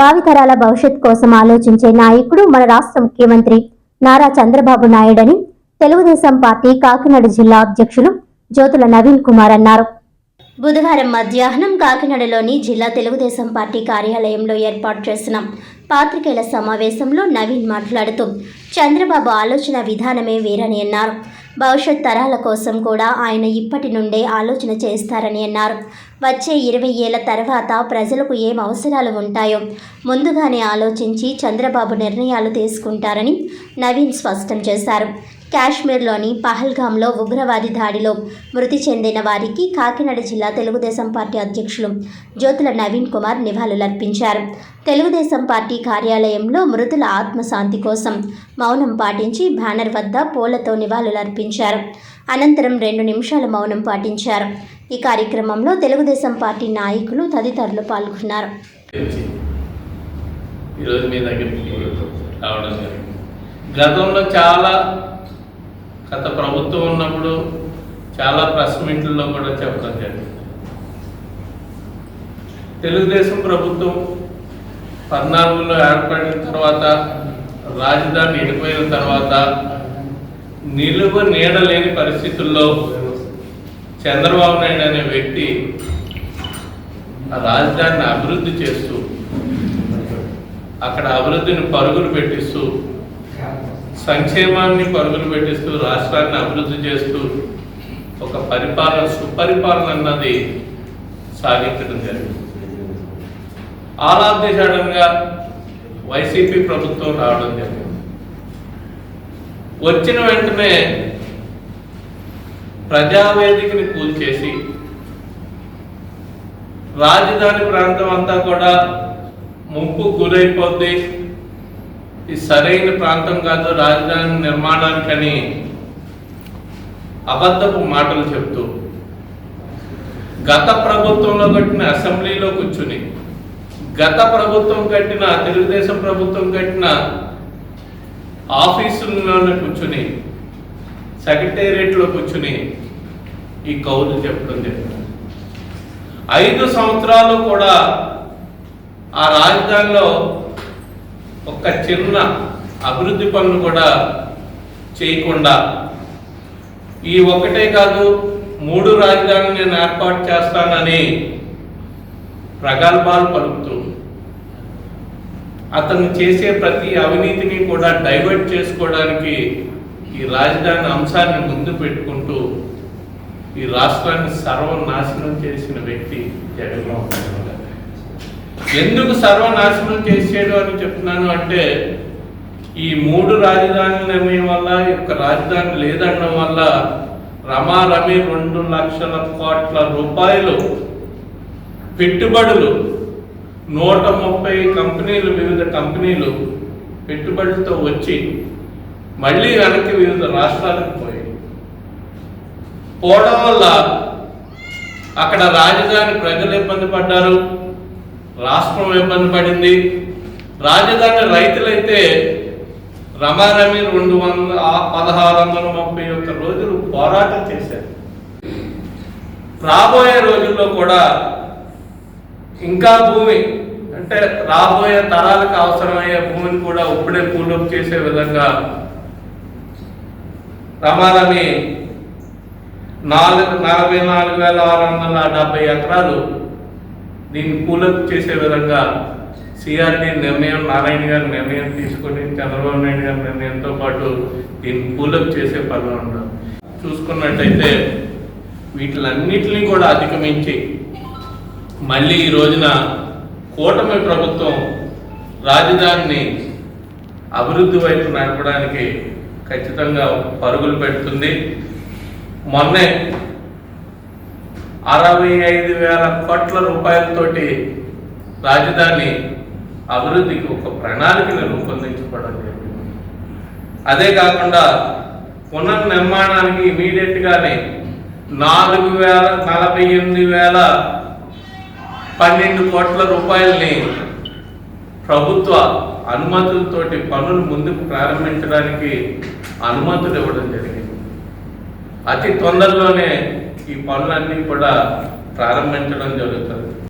భావితరాల భవిష్యత్ కోసం ఆలోచించే నాయకుడు మన రాష్ట్ర ముఖ్యమంత్రి నారా చంద్రబాబు నాయుడని తెలుగుదేశం పార్టీ కాకినాడ జిల్లా అధ్యక్షులు జ్యోతుల నవీన్ కుమార్ అన్నారు. బుధవారం మధ్యాహ్నం కాకినాడలోని జిల్లా తెలుగుదేశం పార్టీ కార్యాలయంలో ఏర్పాటు చేసిన పాత్రికేయుల సమావేశంలో నవీన్ మాట్లాడుతూ చంద్రబాబు ఆలోచన విధానమే వేరని అన్నారు. భవిష్యత్ తరాల కోసం కూడా ఆయన ఇప్పటి నుండే ఆలోచన చేస్తారని అన్నారు. వచ్చే ఇరవై ఏళ్ళ తర్వాత ప్రజలకు ఏం అవసరాలు ఉంటాయో ముందుగానే ఆలోచించి చంద్రబాబు నిర్ణయాలు తీసుకుంటారని నవీన్ స్పష్టం చేశారు. కాశ్మీర్లోని పహల్గాంలో ఉగ్రవాది దాడిలో మృతి చెందిన వారికి కాకినాడ జిల్లా తెలుగుదేశం పార్టీ అధ్యక్షులు జ్యోతుల నవీన్ కుమార్ నివాళులర్పించారు. తెలుగుదేశం పార్టీ కార్యాలయంలో మృతుల ఆత్మశాంతి కోసం మౌనం పాటించి బ్యానర్ వద్ద పూలతో నివాళులర్పించారు. అనంతరం రెండు నిమిషాల మౌనం పాటించారు. ఈ కార్యక్రమంలో తెలుగుదేశం పార్టీ నాయకులు తదితరులు పాల్గొన్నారు. ఈరోజు మీ దగ్గరికి రావడం జరిగింది. గతంలో చాలా గత ప్రభుత్వం ఉన్నప్పుడు చాలా ప్రెస్ మీట్లలో కూడా చెప్పడం జరిగింది. తెలుగుదేశం ప్రభుత్వం పద్నాలుగులో ఏర్పడిన తర్వాత రాజధాని ఎడిపోయిన తర్వాత నిలువ నీడలేని పరిస్థితుల్లో చంద్రబాబు నాయుడు అనే వ్యక్తి ఆ రాజధానిని అభివృద్ధి చేస్తూ అక్కడ అభివృద్ధిని పరుగులు పెట్టిస్తూ సంక్షేమాన్ని పరుగులు పెట్టిస్తూ రాష్ట్రాన్ని అభివృద్ధి చేస్తూ ఒక పరిపాలన సుపరిపాలన అన్నది సాగించడం జరిగింది. ఆలాద్య సడన్గా వైసీపీ ప్రభుత్వం రావడం జరిగింది. వచ్చిన వెంటనే ప్రజావేదికని కూల్చేసి రాజధాని ప్రాంతం అంతా కూడా ముంపు గురైపోద్ది. ఇది సరైన ప్రాంతం కాదు రాజధాని నిర్మాణానికని అబద్ధపు మాటలు చెప్తూ గత ప్రభుత్వంలో కట్టిన అసెంబ్లీలో కూర్చుని గత ప్రభుత్వం కట్టిన తెలుగుదేశం ప్రభుత్వం కట్టిన ఆఫీసుల్లోనే కూర్చుని సెక్రటేరియట్లో కూర్చుని ఈ కౌలు చెప్పడం జరిగింది. ఐదు సంవత్సరాలు కూడా ఆ రాజధానిలో ఒక చిన్న అభివృద్ధి పనులు కూడా చేయకుండా ఈ ఒకటే కాదు మూడు రాజధానులు నేను ఏర్పాటు చేస్తానని ప్రగల్భాలు పలుకుతూ అతను చేసే ప్రతి అవినీతిని కూడా డైవర్ట్ చేసుకోవడానికి ఈ రాజధాని అంశాన్ని ముందు పెట్టుకుంటూ ఈ రాష్ట్రాన్ని సర్వనాశనం చేసిన వ్యక్తి జగన్మోహన్ రెడ్డి గారు. ఎందుకు సర్వనాశనం చేసేడు అని చెప్తున్నాను అంటే ఈ మూడు రాజధానుల నిర్ణయం వల్ల ఈ యొక్క రాజధాని లేదనడం వల్ల రమారమి రెండు లక్షల కోట్ల రూపాయలు పెట్టుబడులు నూట ముప్పై కంపెనీలు వివిధ కంపెనీలు పెట్టుబడులతో వచ్చి మళ్ళీ వెనక్కి వివిధ రాష్ట్రాలకు పోయాయి పోవడం వల్ల అక్కడ రాజధాని ప్రజలు ఇబ్బంది పడ్డారు రాష్ట్రం ఇబ్బంది పడింది. రాజధాని రైతులైతే రమారమి రెండు వందల పదహారు వందల ముప్పై ఒక్క రోజులు పోరాటం చేశారు. రాబోయే రోజుల్లో కూడా ఇంకా భూమి అంటే రాబోయే తరాలకు అవసరమయ్యే భూమిని కూడా ఇప్పుడే పూలప్ చేసే విధంగా రమారమి నాలుగు నలభై నాలుగు వేల ఆరు వందల డెబ్బై ఎకరాలు దీన్ని పూలప్ చేసే విధంగా సిఆర్డి నిర్ణయం నారాయణ గారి నిర్ణయం తీసుకొని చంద్రబాబు నాయుడు గారి నిర్ణయంతో పాటు దీన్ని పూలప్ చేసే పనులు ఉండదు చూసుకున్నట్టయితే వీటిలన్నిటిని కూడా అధిగమించి మళ్ళీ ఈ రోజున కూటమి ప్రభుత్వం రాజధానిని అభివృద్ధి వైపు నడపడానికి ఖచ్చితంగా పరుగులు పెడుతుంది. మొన్నే అరవై ఐదు వేల కోట్ల రూపాయలతోటి రాజధాని అభివృద్ధికి ఒక ప్రణాళికను రూపొందించబడడం జరిగింది. అదే కాకుండా పునర్నిర్మాణానికి ఇమీడియట్గానే నాలుగు వేల నలభై ఎనిమిది వేల పన్నెండు కోట్ల రూపాయల్ని ప్రభుత్వ అనుమతులతోటి పనులు ముందుకు ప్రారంభించడానికి అనుమతులు ఇవ్వడం జరిగింది. అతి తొందరలోనే ఈ పనులన్నీ కూడా ప్రారంభించడం జరుగుతుంది.